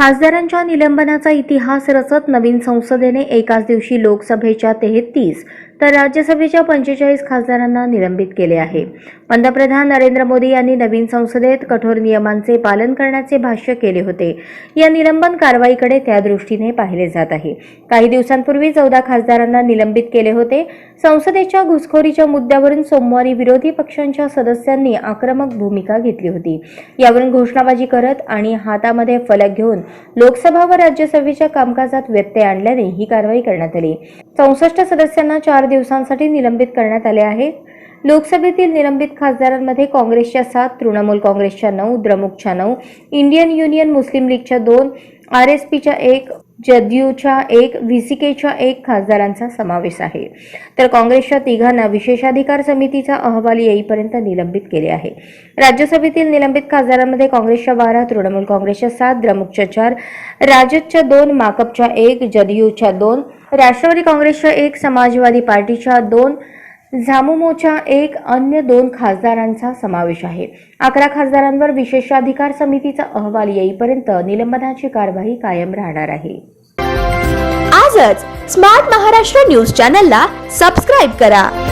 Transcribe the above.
खासदारांच्या निलंबनाचा इतिहास रचत नवीन संसदेने एकाच दिवशी लोकसभेच्या तेहतीस तर राज्यसभेच्या पंचेचाळीस खासदारांना निलंबित केले आहे. पंतप्रधान नरेंद्र मोदी यांनी नवीन संसदेत कठोर नियमांचे पालन करण्याचे भाष्य केले होते. या निलंबन कारवाईकडे त्या दृष्टीने पाहिले जात आहे. काही दिवसांपूर्वी चौदा खासदारांना निलंबित केले होते. संसदेच्या घुसखोरीच्या मुद्द्यावरून सोमवारी विरोधी पक्षांच्या सदस्यांनी आक्रमक भूमिका घेतली होती. यावरून घोषणाबाजी करत आणि हातामध्ये फलक घेऊन लोकसभा व राज्यसभेच्या कामकाजात व्यत्यय आणल्याने ही कारवाई करण्यात आली. चौसष्ट सदस्यांना चार दिवसांसाठी निलंबित करण्यात आले आहे. लोकसभेतील निलंबित खासदारांमध्ये काँग्रेसच्या सात तृणमूल काँग्रेसच्या नऊ द्रमुकच्या नऊ इंडियन युनियन मुस्लिम लीगच्या दोन आर एस पीच्या एक जदयूच्या एक व्हीसीकेच्या एक खासदारांचा समावेश आहे. तर काँग्रेसच्या तिघांना विशेषाधिकार समितीचा अहवाल येईपर्यंत निलंबित केले आहे. राज्यसभेतील निलंबित खासदारांमध्ये काँग्रेसच्या बारा तृणमूल काँग्रेसच्या सात द्रमुकच्या चार राजदच्या दोन माकपच्या एक जदयूच्या दोन राष्ट्रवादी काँग्रेसच्या एक समाजवादी पार्टीच्या दोन झामुमोच्या एक अन्य दोन खासदारांचा समावेश आहे. अकरा खासदारांवर विशेषाधिकार समितीचा अहवाल येईपर्यंत निलंबनाची कारवाई कायम राहणार आहे. आजच स्मार्ट महाराष्ट्र न्यूज चॅनलला सबस्क्राईब करा.